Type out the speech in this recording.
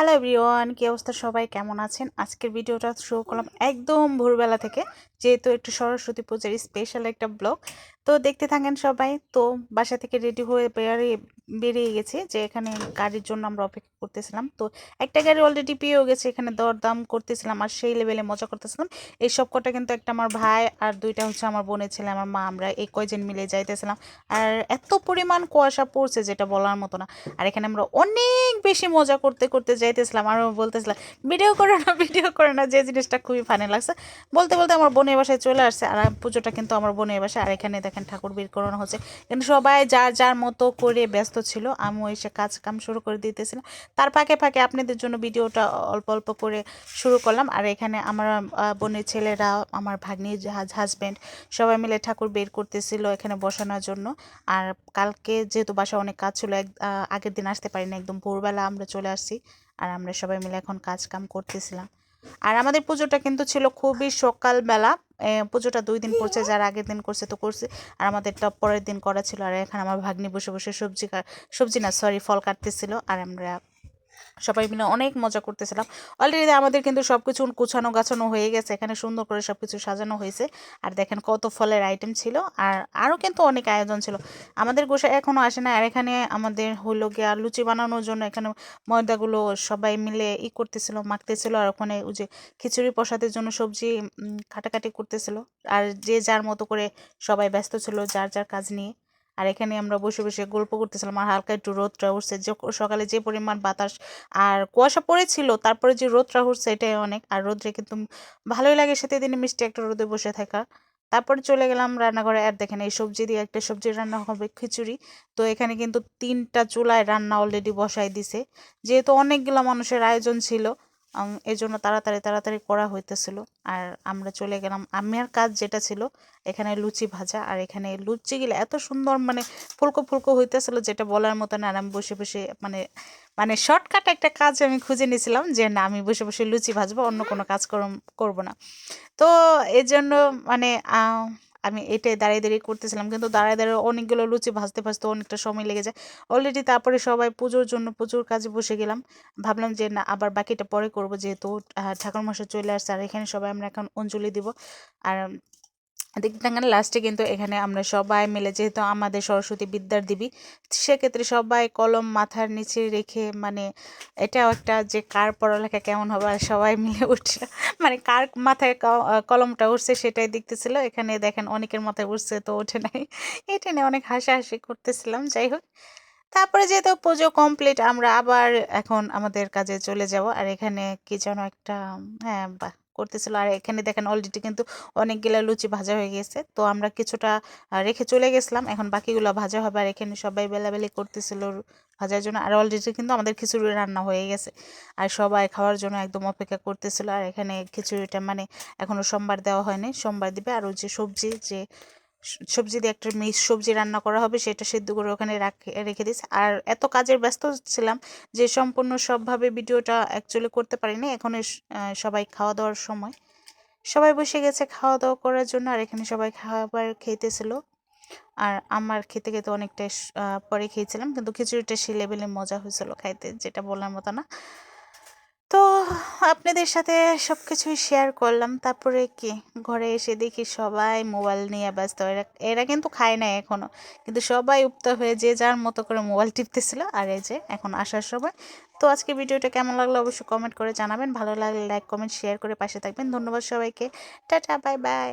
Hello everyone কী অবস্থা? সবাই কেমন আছেন? আজকের ভিডিওটা শুরু করলাম একদম ভোরবেলা থেকে, যেহেতু একটু সরস্বতী পূজার স্পেশাল একটা ব্লগ তো দেখতে থাকেন সবাই, তো বাসা থেকে রেডি হয়ে বেরিয়ে বেরিয়ে গেছে যে এখানে গাড়ির জন্য আমরা অপেক্ষা করতেছিলাম। তো একটা গাড়ি অলরেডি পেয়েও গেছে, এখানে দরদাম করতেছিলাম আর সেই লেভেলে মজা করতেছিলাম। এই সব কটা কিন্তু একটা আমার ভাই আর দুইটা হচ্ছে আমার বোনের ছেলে, আমার মা, আমরা এই কয়জন মিলে যাইতেছিলাম। আর এত পরিমাণ কুয়াশা পড়ছে যেটা বলার মতো না। আর এখানে আমরা অনেক বেশি মজা করতে করতে যাইতেছিলাম। আর বলতেছিলাম, ভিডিও করে না, ভিডিও করে না, যে জিনিসটা খুবই ফানি লাগছে। বলতে বলতে আমার বোনের বাসায় চলে আসছে আর পুজোটা কিন্তু আমার বোনের বাসায়। আর এখানে দেখেন ঠাকুর বের করানো হচ্ছে। কিন্তু সবাই যার যার মতো করে ব্যস্ত ছিল, আমিও এসে কাজ কাম শুরু করে দিতেছিলাম। তার ফাঁকে ফাঁকে আপনাদের জন্য ভিডিওটা অল্প অল্প করে শুরু করলাম। আর এখানে আমার বোনের ছেলেরা, আমার ভাগ্নি হাজব্যান্ড সবাই মিলে ঠাকুর বের করতেছিল এখানে বসানোর জন্য। আর কালকে যেহেতু বাসা অনেক কাজ ছিল, এক আগের দিন আসতে পারিনি, একদম ভোরবেলা আমরা চলে আসছি। আর আমরা সবাই মিলে এখন কাজ কাম করতেছিলাম। আর আমাদের পুজোটা কিন্তু ছিল খুবই সকালবেলা। পুজোটা দুই দিন করছে যার আগের দিন করছে তো করছে। আর আমাদেরটা পরের দিন করা ছিল, আর এখানে আমার ভাগ্নি বসে বসে সবজি সবজি না সরি ফল কাটতেছিল। আর আমরা সবাই মিলে অনেক মজা করতেছিলাম। অলরেডি আমাদের কিন্তু সব কিছু কুছানো গাছানো হয়ে গেছে, এখানে সুন্দর করে সব কিছু সাজানো হয়েছে। আর দেখেন কত ফলের আইটেম ছিল, আর আরও কিন্তু অনেক আয়োজন ছিল। আমাদের গোসা এখনও আসে না, আর এখানে আমাদের হইল গিয়ে লুচি বানানোর জন্য এখানে ময়দাগুলো সবাই মিলে ই করতেছিল, মাখতেছিল, আর ওখানে ওই যে খিচুড়ি প্রসাদের জন্য সবজি কাটাকাটি করতেছিল। আর যে যার মতো করে সবাই ব্যস্ত ছিল, যার যার কাজ নিয়ে। আর এখানে আমরা বসে বসে গল্প করতেছিলাম আর হালকা একটু রোদটা উঠছে। যে সকালে যে পরিমাণ বাতাস আর কুয়াশা পড়েছিল, তারপরে যে রোদটা উঠছে এটাই অনেক। আর রোদ্রে কিন্তু ভালোই লাগে সাথে দিনে মিষ্টি একটা রোদে বসে থাকা। তারপরে চলে গেলাম রান্নাঘরে। আর দেখেন এই সবজি দিয়ে একটা সবজি রান্না হবে, খিচুড়ি। তো এখানে কিন্তু তিনটা চুলায় রান্না অলরেডি বসাই দিছে। যেহেতু অনেকগুলো মানুষের আয়োজন ছিল জন্য তাড়াতাড়ি তাড়াতাড়ি করা হইতেছিল। আর আমরা চলে গেলাম আমার কাজ যেটা ছিল, এখানে লুচি ভাজা। আর এখানে লুচিগুলো এত সুন্দর মানে ফুলকো ফুলকো হইতেছিল যেটা বলার মতো না। আর আমি বসে বসে মানে মানে শর্টকাট একটা কাজ আমি খুঁজে নিয়েছিলাম যে না, আমি বসে বসে লুচি ভাজবো, অন্য কোনো কাজ করব না। তো এই জন্য মানে আমি এটাই দাঁড়িয়ে দাঁড়িয়ে করতেছিলাম। কিন্তু দাঁড়িয়ে দাঁড়িয়ে অনেকগুলো লুচি ভাজতে ভাজতে অনেকটা সময় লেগে যায়। অলরেডি তারপরে সবাই পুজোর জন্য প্রচুর কাজে বসে গেলাম। ভাবলাম যে না, আবার বাকিটা পরে করব যেহেতু ঠাকুর মশাই চলে আসছে। আর এখানে সবাই আমরা এখন অঞ্জলি দিব। আর দেখতে থাকেন লাস্টে কিন্তু এখানে আমরা সবাই মিলে যেহেতু আমাদের সরস্বতী বিদ্যার দেবী, সেক্ষেত্রে সবাই কলম মাথার নিচে রেখে মানে এটাও একটা যে কার পড়ালেখা কেমন হবে আর সবাই মিলে উঠছে। মানে কার মাথায় কলমটা উঠছে সেটাই দেখতেছিল। এখানে দেখেন অনেকের মাথায় উঠছে তো ওঠে নাই। এটা নিয়ে অনেক হাসাহাসি করতেছিলাম, যাই হোক। তারপরে যেহেতু পুজো কমপ্লিট আমরা আবার এখন আমাদের কাজে চলে যাব। আর এখানে কি যেন একটা হ্যাঁ বা করতেছিল। আর এখানে দেখেন অলরেডি কিন্তু অনেকগুলো লুচি ভাজা হয়ে গেছে। তো আমরা কিছুটা রেখে চলে গেছিলাম। এখন বাকিগুলো ভাজা হবে। আর এখানে সবাই বেলাবেলি করতেছিল ভাজার জন্য। আর অলরেডি কিন্তু আমাদের খিচুড়ি রান্না হয়ে গেছে। আর সবাই খাওয়ার জন্য একদম অপেক্ষা করতেছিল। আর এখানে খিচুড়িটা মানে এখনও সোমবার দেওয়া হয়নি। সোমবার দিবে। আর ওই যে সবজি যে সবজি দিয়ে একটা মিক্স সবজি রান্না করা হবে, সেটা সেদ্ধ করে ওখানে রাখে, রেখে দিস। আর এত কাজের ব্যস্ত ছিলাম যে সম্পূর্ণ সবভাবে ভিডিওটা অ্যাকচুয়ালি করতে পারিনি। এখন সবাই খাওয়া দাওয়ার সময়। সবাই বসে গেছে খাওয়া দাওয়া করার জন্য, আর এখানে সবাই খাবার খেতেছিল। আর আমার খেতে খেতে অনেকটা পরে খেয়েছিলাম, কিন্তু খিচুড়িটা সে লেভেলে মজা হয়েছিল খাইতে, যেটা বলার মতো না। আপনাদের সাথে সব কিছুই শেয়ার করলাম। তারপরে কি? ঘরে এসে দেখি সবাই মোবাইল নিয়ে ব্যস্ত। এরা এরা কিন্তু খায় না এখনও কিন্তু সবাই উপ্ত হয়ে যে যার মতো করে মোবাইল টিপতেছিল আর এই যে এখন আসার সময়। তো আজকে ভিডিওটা কেমন লাগল অবশ্যই কমেন্ট করে জানাবেন। ভালো লাগলে লাইক কমেন্ট শেয়ার করে পাশে থাকবেন। ধন্যবাদ সবাইকে। Tata bye bye